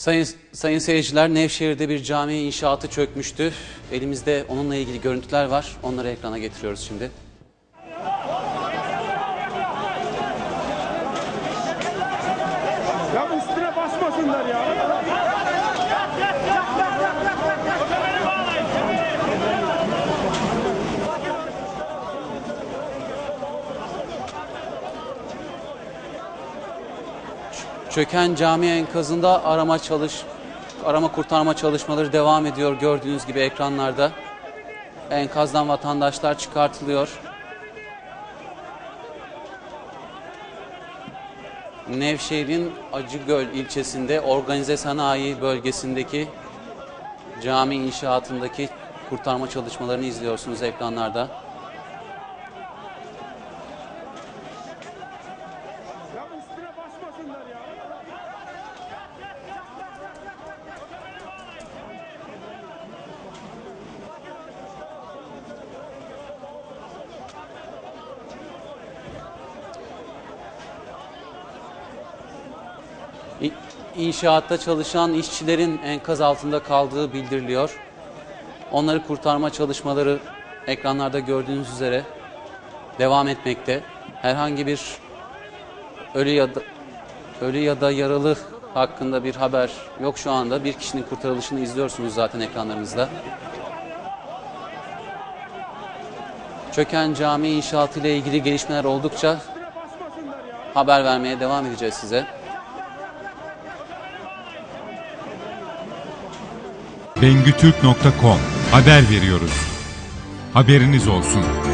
Sayın, sayın seyirciler Nevşehir'de bir cami inşaatı çökmüştü. Elimizde onunla ilgili görüntüler var. Onları ekrana getiriyoruz şimdi. Ya üstüne basmasınlar ya. Çöken cami enkazında arama çalış arama kurtarma çalışmaları devam ediyor gördüğünüz gibi ekranlarda. Enkazdan vatandaşlar çıkartılıyor. Nevşehir'in Acıgöl ilçesinde organize sanayi bölgesindeki cami inşaatındaki kurtarma çalışmalarını izliyorsunuz ekranlarda. İnşaatta çalışan işçilerin enkaz altında kaldığı bildiriliyor. Onları kurtarma çalışmaları ekranlarda gördüğünüz üzere devam etmekte. Herhangi bir ölü ya da ölü ya da yaralı hakkında bir haber yok şu anda. Bir kişinin kurtarılışını izliyorsunuz zaten ekranlarınızda. Çöken cami inşaatı ile ilgili gelişmeler oldukça haber vermeye devam edeceğiz size. Bengütürk.com haber veriyoruz. Haberiniz olsun.